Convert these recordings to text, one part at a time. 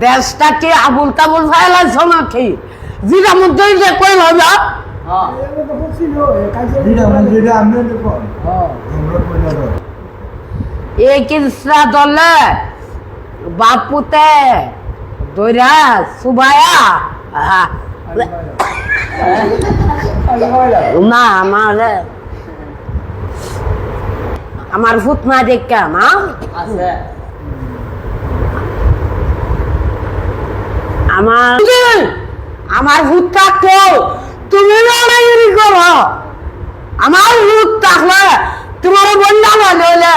দেশটা কি আবুল তাবুল ফাইলাইছ নাকি? যেটা মধ্যে যে কই আমরা কইলা তো এই কিসরা দলে বাপুতে দইরা সুবায়া না আমার আমার ফুটমা দেখা না? আমার আমার ভূত থাকতো তুমি লড়াইগিরি করো। আমার ভূত থাকলে তোমার বন্যা বলে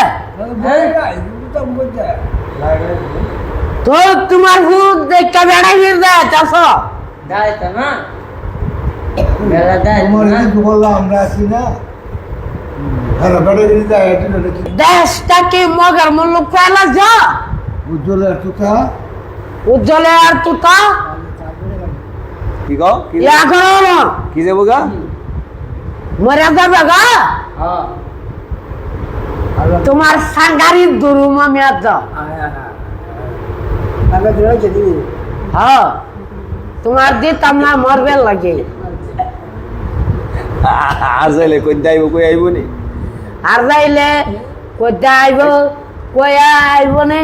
তো তোমার ভূত দেখতে বেড়াই দেয় চাষ। না। কি দেশটাকে মগের মূল্য কয়লা যা উজ্জ্বলের তুতা উজ্জ্বলে আর তুতা? কি কও কি ইয়া করো না কি যাব গা? মরে যাবে গা? তোমার সাঙ্গারির দুরুম আমি আর যাও। হ্যাঁ তোমার দিতাম না মরবে লাগে। আর যাইলে কই যাইব কই আইব নি? আর যাইলে কইতে আইব কই আইব নে?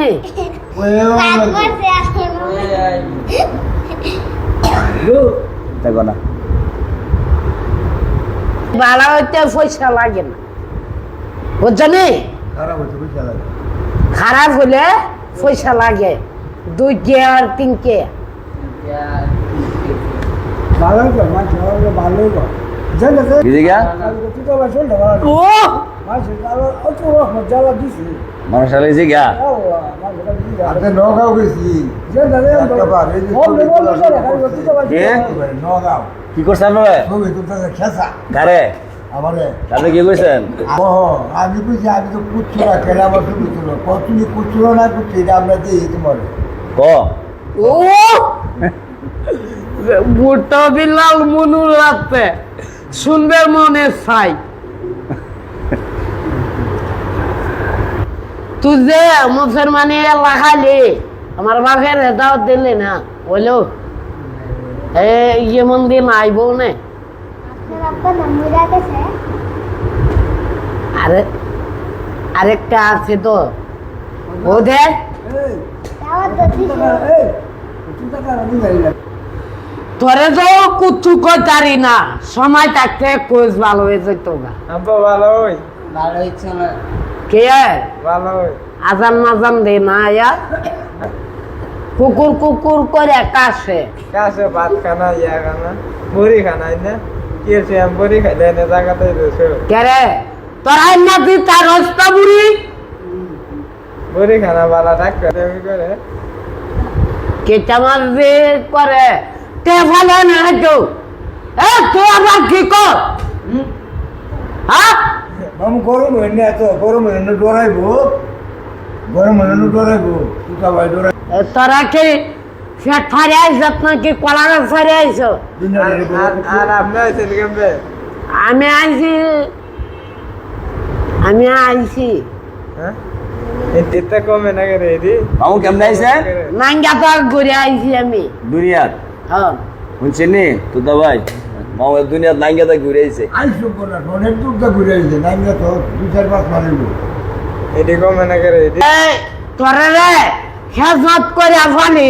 দেখো না। ভালো হইতে পয়সা লাগে না। বুঝছ নি? খারাপ হচ্ছে বুঝতে লাগে। খারাপ হলে পয়সা লাগে। দুই কে আর তিন কে। কি জিগা ও! মানুষ আলে নগাঁও গেছি যে ছবি নগাঁও কি করছেন আপনি কি কইছেন ও আমি কইছি আমি তো কুচ্ছুরা কেন আমার ছবি তুলো ক তুমি কুচ্ছুরা না কুচ্ছি এটা আমরা দিই তোমার ক? ও! বুটো বিলাল মনুর রাতে শুনবে মনে চাই তুই যে মুসলমানি লাগালি আমার বাপের দাওয়াত দিলি না? বলো এ ইয়ে মন্দির আইব নে। আরে আরেকটা আছে তো। ওদের দাওয়াত দিছে। তোরে তো কুচু কতারি না। সময় থাকতে কোচ ভালো হয়ে যেত গা। আব্বা ভালো কে ভালো। আজান মাজান দে না আয়া। কুকুর কুকুর করে কাশে। কাছে ভাত খানা ইয়া খানা বড়ি খানা না। কি আছে আমি বড়ি খাইলে এনে জায়গাতে রয়েছে। কেরে তোরাই নাতি তার রস্তা বুড়ি বড়ি খানা বালা এমনি করে কেটা মাছ যে করে। তে ভালো না তো এ তুই আবার কি কর? গরম হয়ে না এত গরম হয়ে না ডরাইবো। গরম হয়ে না ডরাইবো। তুতা ভাই ডরাই তোরা কি সে ফারে আইস নাকি কলা গাছ ফারে আইস আর আপনি আছেন কেমবে আমি আইছি। আমি আইছি। হ্যাঁ? এতে কমে না করে এদি মামু কেমনে আইছে? নাঙ্গা তো ঘুরে আইছি আমি। দুনিয়াত? হ্যাঁ। শুনছেন নি তুদা ভাই? মামু এই দুনিয়াত নাঙ্গা তা ঘুরে আইছে। আইসো কোনা অনেক দূর দা ঘুরে আইছে নাইলে তো দুই চার পাঁচ কমে করে তোরে রে হেজত করে আফানি।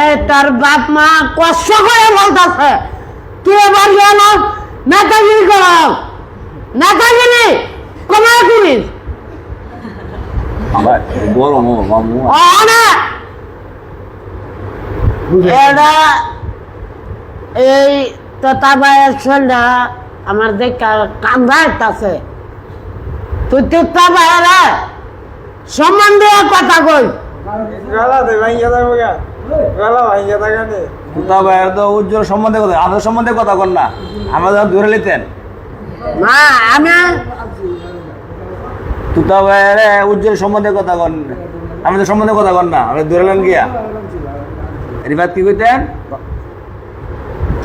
এ তোর বাপ মা কষ্ট করে বলতেছে। তুই এবার গেল নেতাগিরি কর নেতাগিরি কমায় করিস। আমার গরম মামু অনে এটা এই তোতা ভাইয়ের ছেলেটা আমার দেখা কান্দা আছে তুই তোতা ভাইয়েরা সম্মান দিয়ে কথা কই। তো তো উজ্জ্বল সম্বন্ধে কথা আমাদের সম্বন্ধে কথা কর না। আমরা যখন ধরে নিতেন। না আমি তুতা ভাইয়ের উজ্জ্বল সম্বন্ধে কথা কন। আমাদের সম্বন্ধে কথা কন না আমরা ধরে গিয়া। রিফাত কি কইতেন?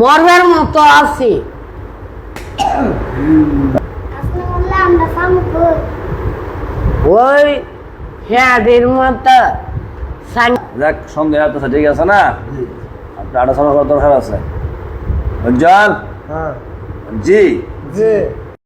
মরবের মতো আছি। ওই হ্যাঁদের মতো যাক সন্দেহ আছে ঠিক আছে না? আপনার আটা সময় করার দরকার আছে। উজ্জ্বল জি জি।